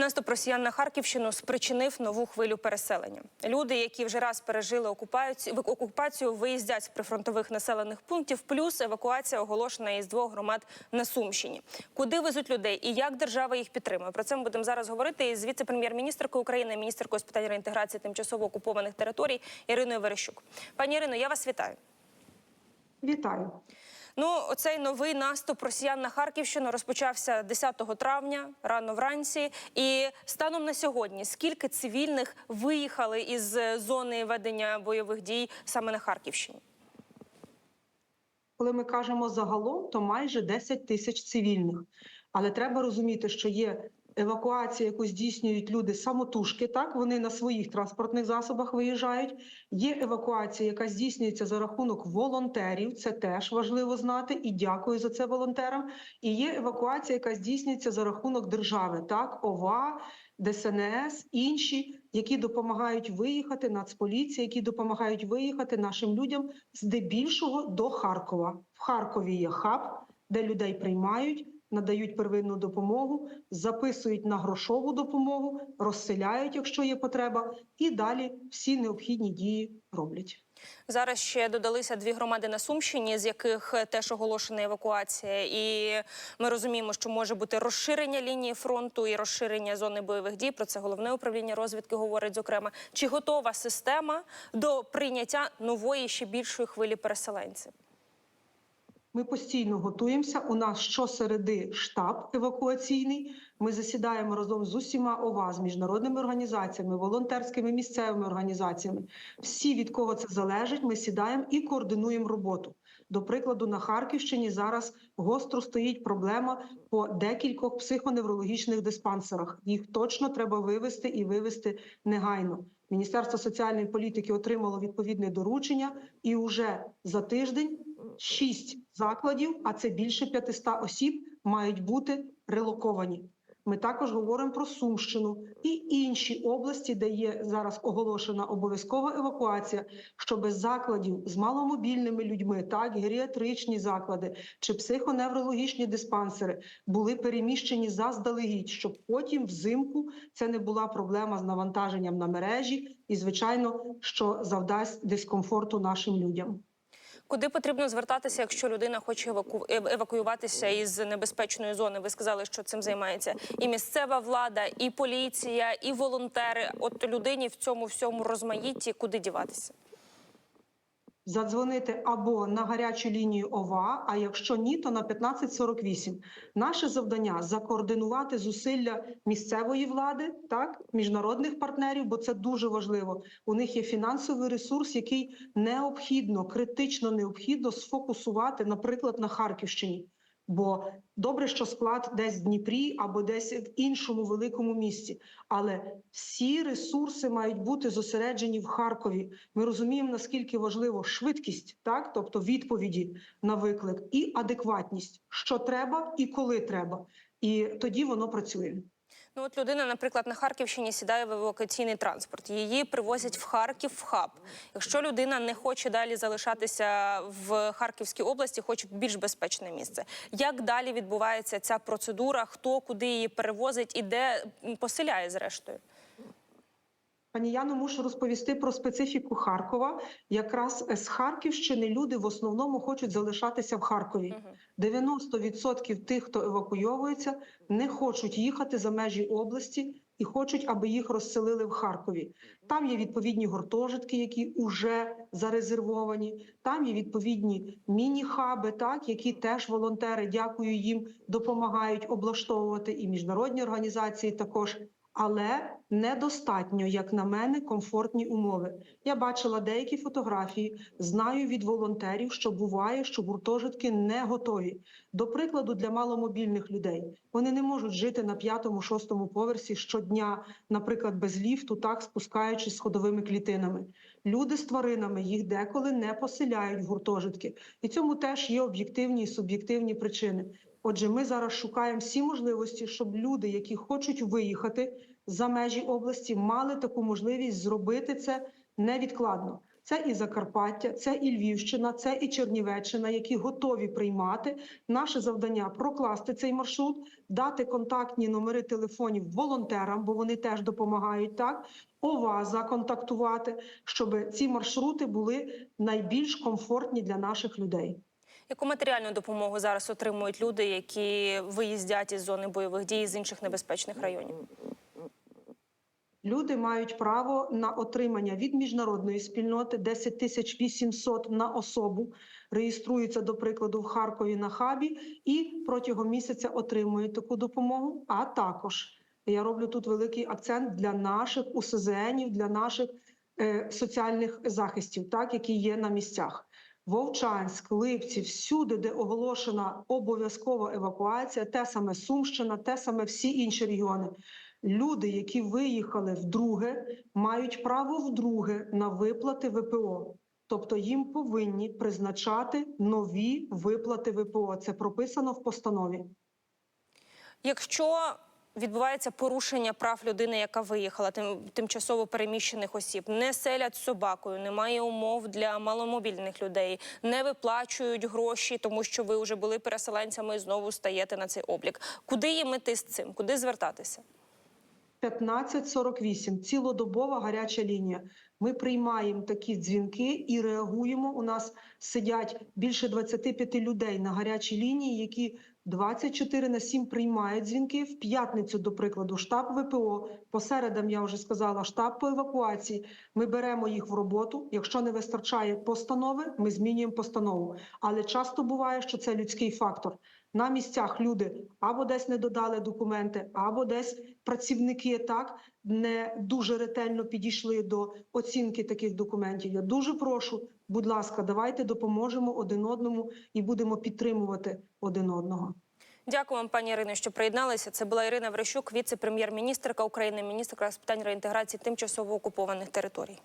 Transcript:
Наступ росіян на Харківщину спричинив нову хвилю переселення. Люди, які вже раз пережили окупацію, окупацію, виїздять з прифронтових населених пунктів. Плюс евакуація оголошена із двох громад на Сумщині. Куди везуть людей і як держава їх підтримує? Про це ми будемо зараз говорити із віце-прем'єр-міністркою України, міністеркою з питань реінтеграції тимчасово окупованих територій Іриною Верещук. Пані Ірино, я вас вітаю. Вітаю. Ну, оцей новий наступ росіян на Харківщину розпочався 10 травня, рано вранці. І станом на сьогодні, скільки цивільних виїхали із е, зони ведення бойових дій саме на Харківщині? Коли ми кажемо загалом, то майже 10 тисяч цивільних. Але треба розуміти, що є евакуація, яку здійснюють люди самотужки. Так вони на своїх транспортних засобах виїжджають. Є евакуація, яка здійснюється за рахунок волонтерів. Це теж важливо знати. І дякую за це волонтерам. І є евакуація, яка здійснюється за рахунок держави. Так, ОВА, ДСНС, інші, які допомагають виїхати, Нацполіція, які допомагають виїхати нашим людям здебільшого до Харкова. В Харкові є хаб, де людей приймають, надають первинну допомогу, записують на грошову допомогу, розселяють, якщо є потреба, і далі всі необхідні дії роблять. Зараз ще додалися дві громади на Сумщині, з яких теж оголошена евакуація. І ми розуміємо, що може бути розширення лінії фронту і розширення зони бойових дій. Про це головне управління розвідки говорить. Зокрема, чи готова система до прийняття нової ще більшої хвилі переселенців? Ми постійно готуємося. У нас щосереди штаб евакуаційний. Ми засідаємо разом з усіма ОВА, з міжнародними організаціями, волонтерськими місцевими організаціями. Всі від кого це залежить, ми сідаємо і координуємо роботу. До прикладу, на Харківщині зараз гостро стоїть проблема по декількох психоневрологічних диспансерах. Їх точно треба вивести і вивести негайно. Міністерство соціальної політики отримало відповідне доручення, і вже за тиждень шість закладів, а це більше 500 осіб, мають бути релоковані. Ми також говоримо про Сумщину і інші області, де є зараз оголошена обов'язкова евакуація, що без закладів з маломобільними людьми, так геріатричні заклади чи психоневрологічні диспансери були переміщені заздалегідь, щоб потім взимку це не була проблема з навантаженням на мережі, і звичайно, що завдасть дискомфорту нашим людям. Куди потрібно звертатися, якщо людина хоче еваку... евакуюватися із небезпечної зони? Ви сказали, що цим займається і місцева влада, і поліція, і волонтери. От людині в цьому всьому розмаїтті куди діватися? Задзвонити або на гарячу лінію ОВА, а якщо ні, то на 1548. Наше завдання закоординувати зусилля місцевої влади, так міжнародних партнерів, бо це дуже важливо. У них є фінансовий ресурс, який необхідно, критично необхідно сфокусувати, наприклад, на Харківщині. Бо добре, що склад десь в Дніпрі або десь в іншому великому місті, але всі ресурси мають бути зосереджені в Харкові. Ми розуміємо, наскільки важливо швидкість, так тобто відповіді на виклик, і адекватність, що треба і коли треба. І тоді воно працює. Ну от людина, наприклад, на Харківщині сідає в евакуаційний транспорт. Її привозять в Харків в хаб. Якщо людина не хоче далі залишатися в Харківській області, хоче більш безпечне місце. Як далі відбувається ця процедура? Хто куди її перевозить і де поселяє зрештою? Пані Яно, мушу розповісти про специфіку Харкова. Якраз з Харківщини люди в основному хочуть залишатися в Харкові. 90% тих, хто евакуйовується, не хочуть їхати за межі області і хочуть, аби їх розселили в Харкові. Там є відповідні гуртожитки, які вже зарезервовані. Там є відповідні міні-хаби, так які теж волонтери, дякую їм, допомагають облаштовувати і міжнародні організації також. Але недостатньо, як на мене, комфортні умови. Я бачила деякі фотографії, знаю від волонтерів, що буває, що гуртожитки не готові. До прикладу, для маломобільних людей вони не можуть жити на п'ятому-шостому поверсі щодня, наприклад, без ліфту, так спускаючись сходовими клітинами. Люди з тваринами їх деколи не поселяють в гуртожитки, і цьому теж є об'єктивні і суб'єктивні причини. Отже, ми зараз шукаємо всі можливості, щоб люди, які хочуть виїхати за межі області, мали таку можливість зробити це невідкладно. Це і Закарпаття, це і Львівщина, це і Чернівеччина, які готові приймати. Наше завдання прокласти цей маршрут, дати контактні номери телефонів волонтерам, бо вони теж допомагають так. ОВА законтактувати, щоб ці маршрути були найбільш комфортні для наших людей. Яку матеріальну допомогу зараз отримують люди, які виїздять із зони бойових дій з інших небезпечних районів? Люди мають право на отримання від міжнародної спільноти 10 тисяч 800 на особу. Реєструються, до прикладу, в Харкові на хабі і протягом місяця отримують таку допомогу. А також я роблю тут великий акцент для наших УСЗНів, для наших е, соціальних захистів, так які є на місцях. Вовчанськ, Липці, всюди, де оголошена обов'язкова евакуація, те саме Сумщина, те саме всі інші регіони. Люди, які виїхали вдруге, мають право вдруге на виплати ВПО. Тобто їм повинні призначати нові виплати ВПО. Це прописано в постанові. Якщо відбувається порушення прав людини, яка виїхала, тим тимчасово переміщених осіб, не селять собакою, немає умов для маломобільних людей, не виплачують гроші, тому що ви вже були переселенцями і знову стаєте на цей облік. Куди їм іти з цим? Куди звертатися? 1548 цілодобова гаряча лінія. Ми приймаємо такі дзвінки і реагуємо. У нас сидять більше 25 людей на гарячій лінії, які 24 на 7 приймають дзвінки. В п'ятницю, до прикладу, штаб ВПО. По середам я вже сказала, штаб по евакуації. Ми беремо їх в роботу. Якщо не вистачає постанови, ми змінюємо постанову. Але часто буває, що це людський фактор. На місцях люди або десь не додали документи, або десь працівники так не дуже ретельно підійшли до оцінки таких документів. Я дуже прошу, будь ласка, давайте допоможемо один одному і будемо підтримувати один одного. Дякую вам, пані Ірино, що приєдналися. Це була Ірина Верещук, віце-прем'єр-міністрка України, міністрка з питань реінтеграції тимчасово окупованих територій.